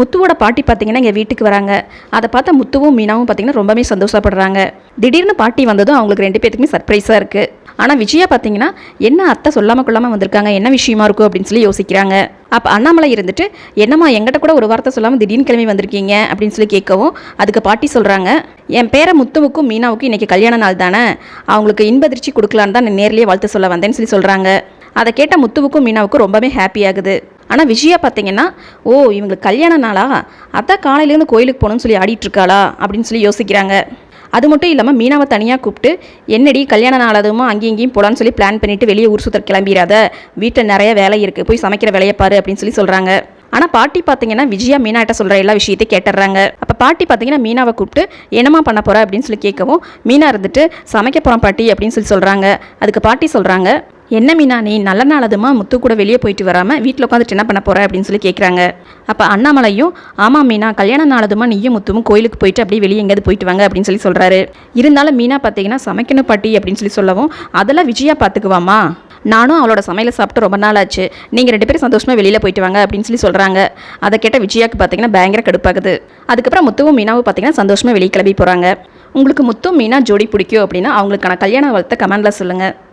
முத்துவோட பாட்டி பார்த்தீங்கன்னா எங்கள் வீட்டுக்கு வராங்க. அதை பார்த்தா முத்துவும் மீனாவும் பார்த்தீங்கன்னா ரொம்பவே சந்தோஷப்படுறாங்க. திடீர்னு பாட்டி வந்ததும் அவங்களுக்கு ரெண்டு பேத்துக்குமே சர்ப்ரைஸாக இருக்குது ஆனால் விஜயா பார்த்தீங்கன்னா என்ன அத்தை சொல்லாமல் கொள்ளாமல் வந்திருக்காங்க என்ன விஷயமா இருக்கும் அப்படின்னு சொல்லி யோசிக்கிறாங்க. அப்போ அண்ணாமலை இருந்துட்டு என்னம்மா எங்கிட்ட கூட ஒரு வார்த்தை சொல்லாமல் திடீர்னு கிளம்பி வந்திருக்கீங்க? அப்படின்னு சொல்லி கேட்கவும் அதுக்கு பாட்டி சொல்கிறாங்க என் பேரை முத்துவுக்கும் மீனாவுக்கும் இன்றைக்கி கல்யாண நாள் தானே. அவங்களுக்கு இன்பதிர்ச்சி கொடுக்கலான்னு தான் நான் நேர்லேயே வாழ்த்து சொல்ல வந்தேன்னு சொல்லி சொல்கிறாங்க அதை கேட்ட முத்துவுக்கும் மீனாவுக்கும் ரொம்பவே ஹாப்பி ஆகுது. ஆனால் விஜயா பார்த்தீங்கன்னா ஓ இவங்களுக்கு கல்யாண நாளா? அதான் காலையிலேருந்து கோயிலுக்கு போகணும்னு சொல்லி ஆடிட்டுருக்காளா அப்படின்னு சொல்லி யோசிக்கிறாங்க. அது மட்டும் இல்லாமல் மீனாவை தனியாக கூப்பிட்டு என்னடி கல்யாண நாள் அங்கேயும் இங்கேயும் போகலான்னு சொல்லி பிளான் பண்ணிட்டு வெளியே ஊர் சுத்தர் கிளம்பிடாத வீட்டில் நிறைய வேலை இருக்குது போய் சமைக்கிற வேலையை பாரு அப்படின்னு சொல்லி சொல்கிறாங்க ஆனால் பாட்டி பார்த்தீங்கன்னா விஜயா மீனாட்ட சொல்கிற எல்லா விஷயத்தையும் கேட்டுறாங்க அப்போ பாட்டி பார்த்தீங்கன்னா மீனாவை கூப்பிட்டு என்னம்மா பண்ண போகிற அப்படின்னு சொல்லி கேட்கவும் மீனா இருந்துட்டு சமைக்க போகிறோம் பாட்டி அப்படின்னு சொல்லி சொல்கிறாங்க அதுக்கு பாட்டி சொல்கிறாங்க என்ன மீனா நீ நல்ல நாளதுமா? முத்து கூட வெளியே போயிட்டு வராமல் வீட்டில் உட்காந்துட்டு என்ன பண்ண போகிற அப்படின்னு சொல்லி கேட்குறாங்க அப்போ அண்ணாமலையும் ஆமாம் மீனா கல்யாண நாளதுமா நீயும் முத்துவும் கோயிலுக்கு போயிட்டு அப்படியே வெளியே எங்கேயாவது போயிட்டு வாங்க அப்படின்னு சொல்லி சொல்கிறாரு இருந்தாலும் மீனா பார்த்தீங்கன்னா சமைக்கணும் பாட்டி அப்படின்னு சொல்லி சொல்லவும் அதெல்லாம் விஜயா பார்த்துக்குவாமா நானும் அவளோட சமையலை சாப்பிட்டு ரொம்ப நாள் ஆச்சு. நீங்கள் ரெண்டு பேரும் சந்தோஷமாக வெளியில் போயிட்டு வாங்க அப்படின்னு சொல்லி சொல்கிறாங்க அதை கேட்ட விஜயாவுக்கு பார்த்தீங்கன்னா பயங்கர கடுப்பாகுது. அதுக்கப்புறம் முத்துவும் மீனாவும் பார்த்தீங்கன்னா சந்தோஷமாக வெளியே கிளம்பி போகிறாங்க உங்களுக்கு முத்தும் மீனா ஜோடி பிடிக்கும் அப்படின்னா அவங்களுக்கான கல்யாண வாழ்த்தை கமெண்டில் சொல்லுங்கள்